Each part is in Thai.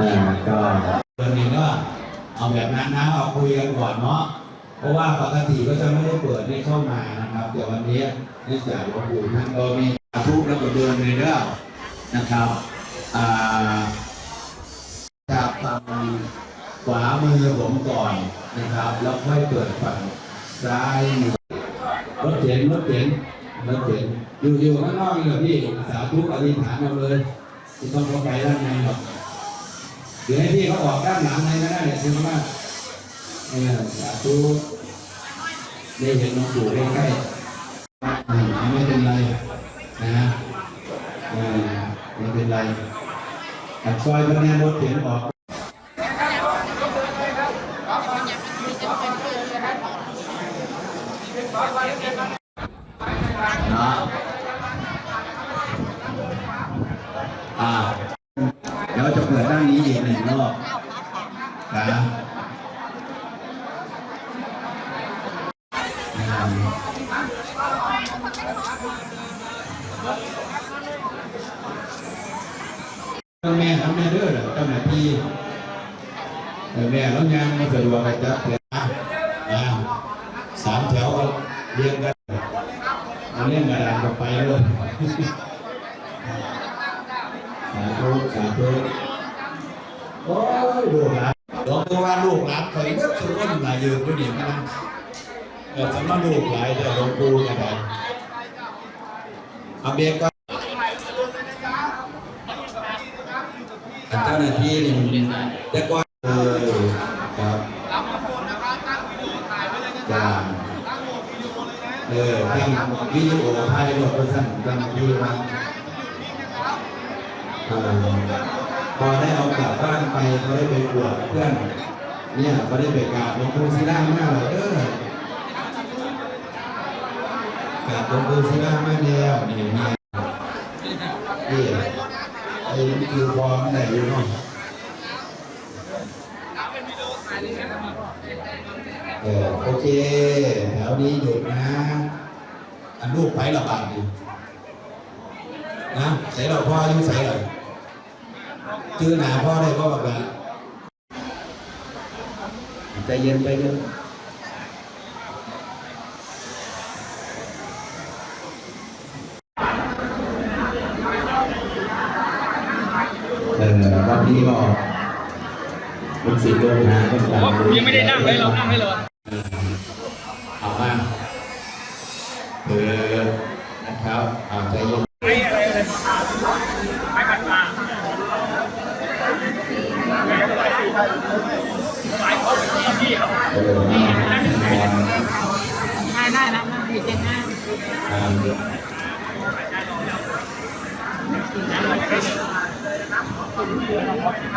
อ่าก็เรื่องนี้ก็เอาแบบนั้นนะเอาคุยกันก่อนเนาะเพราะว่าปกติก็จะไม่ได้เปิดให้เข้ามานะครับเดี๋ยววันนี้เนื่องจากหลวงปู่ท่านก็มีทุกข์แล้วก็เดินในเรื่องนะครับอ่าจากฝั่งขวามือผมก่อนนะครับ แล้วค่อยเปิดฝั่งซ้ายมือรถเข็นรถเข็นรถเข็นอยู่อยู่ข้างนอกนี่เหรอพี่สาธุอธิษฐานเอาเลยไม่ต้องเข้าไปด้านในหรอก เดี๋ยวให้พี่เขาออกด้านหลังเลยก็ได้เนี่ยใช่ไหมว่าเออสาธุได้เห็นหลวงปู่ใกล้ๆไม่เป็นไรนะไม่เป็นไรแต่ซอยคะแนนรถเข็นออกเนาะอ่า เดี๋ยวจะเปิดด้านนี้อีกหนึ่งรอบนะ เจ้าแม่ทำแม่เด้อเหรอเจ้าหน้าที่เออแม่แล้วยังไม่สะดวกไปจับเถอะนะอ่าสามแถวเรียงกันเอาเล่นกระดานกันไปเลยสาธุสาธุโอ้ยลูกหลานหลวงปู่ว่าลูกหลานคอยเมื่อสุดคนหลายยืนด้วยนี่มัน เออสำนักลูกหลายแต่หลวงปู่กันได้เอาเบียก็เจ้าหน้าที่นี่แต่ก่อนเออครับจ้าเออตั้งวิดีโอถ่ายรถประสันตั้งที่มาเอ่อพอได้เอากลับบ้านไปเขาได้ไปบวชเพื่อน เนี่ยเขาได้ไปกราบหลวงปู่ศิลามากเลยเออ กราบหลวงปู่ศิลามากแล้วนี่นี่นี่ไอ้คือพอมันได้อยู่เนาะเออโอเคแถวนี้หยุดนะ อันลูกไประบาดดินะใส่เราพ่อยุใส่เราชื่อหนาพ่อได้พ่อบอกว่าใจเย็นใจเย็นเออวั นนี้ก็เป็นสิบเดินทางเป็นผมว่าผมยังไม่ได้นั่งเลยเรานั่งให้เลยเอามาเออนะครับเอาใจเย็นไอ้อะไรเลยไอ้ขันมาหลายคนที่ครับเออมาได้ได้รับมาผิดยังไงอ่าเอออะ ค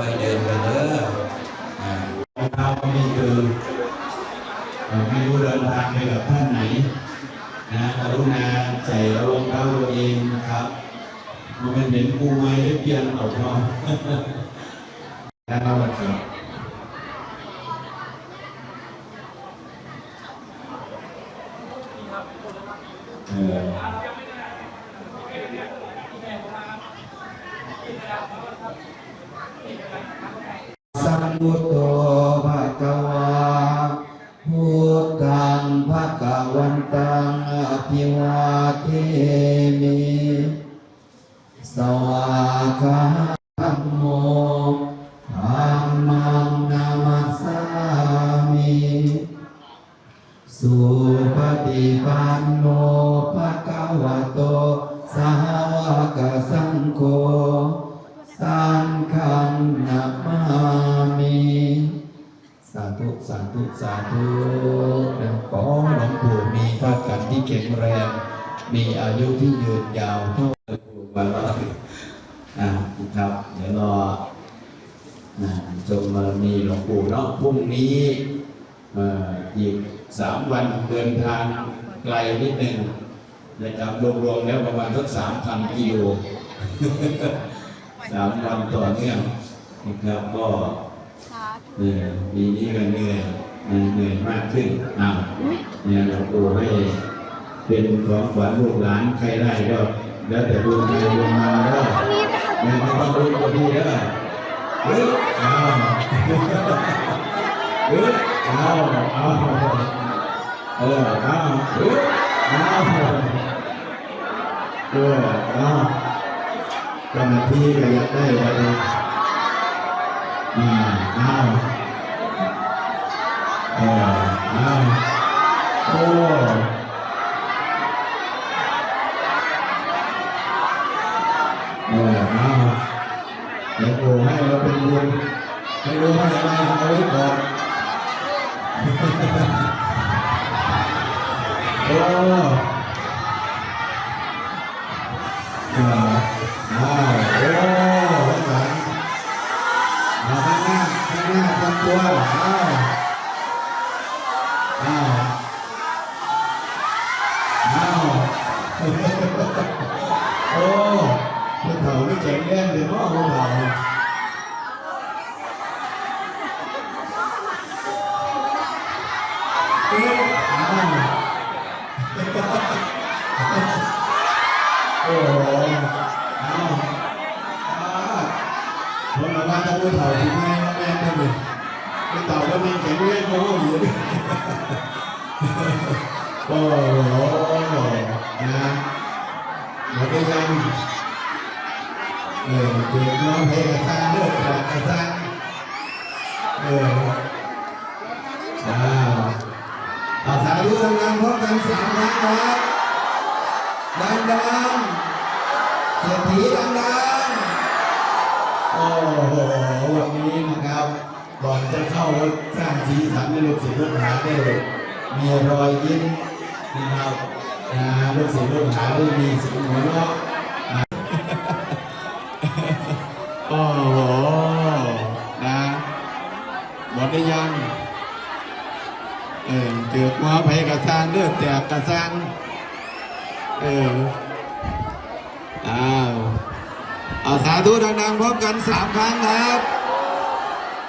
่อยๆเดินไปเด้ออ่าเท้าก็ไม่คือเอ่อไม่รู้เดินทางไปกับท่านไหน นะกรุณาใส่รองเท้าตัวเองนะครับมันเป็นเหม็นกูไม้ได้เปลี่ยนเอาพอแล้วเรับเออ สัมพุทโธภะคะวาพุ ทธังภะคะวันตังอภิวาเทมิสวากาโมธัมมังนามัสสามิสุปฏิปันโนภะคะวะโตสาวกสังโฆสังฆังนามามิสาธุสาธุสาธุ ที่แข็งแรง มีอายุที่ยืนยาวเท่าหลวงปู่บาลอยอ่าครับเดี๋ยวรอนะจงมามีหลวงปู่เนาะพรุ่งนี้เอ่ออีกสามวันเดินทางไกลนิดหนึ่งนะครับรวมๆแล้วประมาณสักสามพันกิโลสามวันต่อเนื่องนะครับก็เออปีนี้ก็เหนื่อยเหนื่อยมากขึ้นอ้าวเนี่ยเราปูให้ เป็นของขวัญลูกหลานใครได้ก็แล้วแต่ดวงใครดวงมันแล้วไม่ต้องรู้ตัวพี่แล้วเฮ้ยอ้าวเฮ้ยอ้าวอ้าวเอออ้าวเฮ้ยอ้าวเอออ้าวเจ้าหน้าที่ก็อยากได้อะไรอ่าอ้าวเอออ้าวโอ้เอ ไม่รู้ว่าอะไรเอาไว้ก่อนโอ้อ่าอ้าวโอ้หลังเอาข้างหน้าข้างหน้าทำตัวอ้าวอ้าวอ้าวโอ้ผู้เฒ่าไม่แข็งแรงเลยเนาะผู้เฒ่า ผู้เฒ่าก็มีแข็งแรงก็ว่าอยู่ดิโอ้โหนะหมดได้ยังเออเกิดน้องเพลงกระซังเลือดกระซังเอออ้าวเอาสาธุทำงานพร้อมกันสามครั้งครับดังๆเศรษฐีดังๆโอ้โหวันนี้นะครับ ก่อนจะเข้าสร้างสีสันในลูกศิษย์ลูกหาได้มีรอยยิ้มนะครับนะลูกศิษย์ลูกหาได้มีเสียงหัวเราะโอ้โหนะหมดได้ยังเออเกิดมาไผกระซานเลือดแตกกระซังเอออ้าวเอาสาธุดังๆพร้อมกันสามครั้งครับ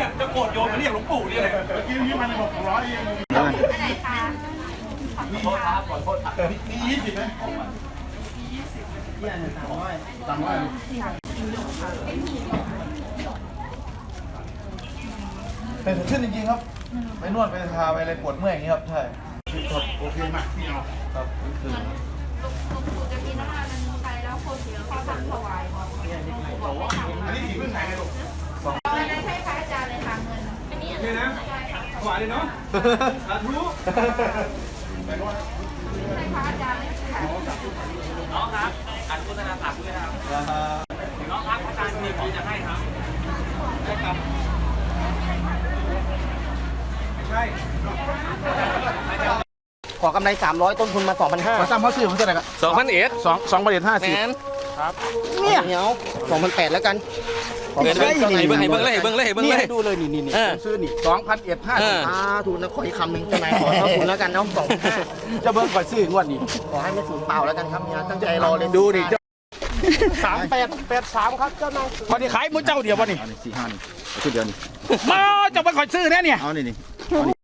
ยจะโกรธโยมมาเรียกหลวงปู่เนี่ยเลยเมื่อกี้นี้มันบอกร้อยเองมีโทษครับขอโทษครับมียี่สิบไหมเป็นสดชื่นจริงๆครับ ไปนวดไปทาไปอะไรปวดเมื่อยอย่างนี้ครับใช่โอเคมากพี่เอาครับคือหลวงปู่จะมีน้ำมันไปแล้วคนเดียวเขาทำถวายบอกบอกว่าทำอันนี้สีพึ่งไหนกันลูก วายเลยเนาะสาธุให้พระอาจารย์เลยค่ะน้องครับอัดโฆษณาฝากด้วยนะครับน้องครับอาจารย์มีของจะให้ครับใช่ครับไม่ใช่ขอกำไร 300 ต้นทุนมา2,500มาตั้งเขาซื้อผมเท่าไหร่ครับสองพันเอ็ดสองสองประเด็นห้าแมสิบนเนี่ยเดี๋ยว2,800แล้วกัน เห็นเบิ่งให้เบิ่งให้เบิ่งเลยให้เบิ่งเลยให้เบิ่งเลยนี่ดูเลยนี่นี่นี่เออ ผมซื้อนี่สองพันเอ็ดห้าเอสิบออ่าถูกนะขออีกคำหนึ่งทนายขอเท่าทุนแล้วกันเน้อง2,500จะเบิ้งก่อนซื้องวดนี้ขอให้ไม่สูญเปล่าแล้วกันครับเนี่ยตั้งใจรอเลยดูดิสามแปดแปดสามครับเจ้านายวันนี้ขายมุ้เจ้าเดียววันนี้เอานี่สี่ห้านี่ชุดเดียวนี่มาจะไปขอซื้อแน่เนี่ยเอานี่นี่เอานี่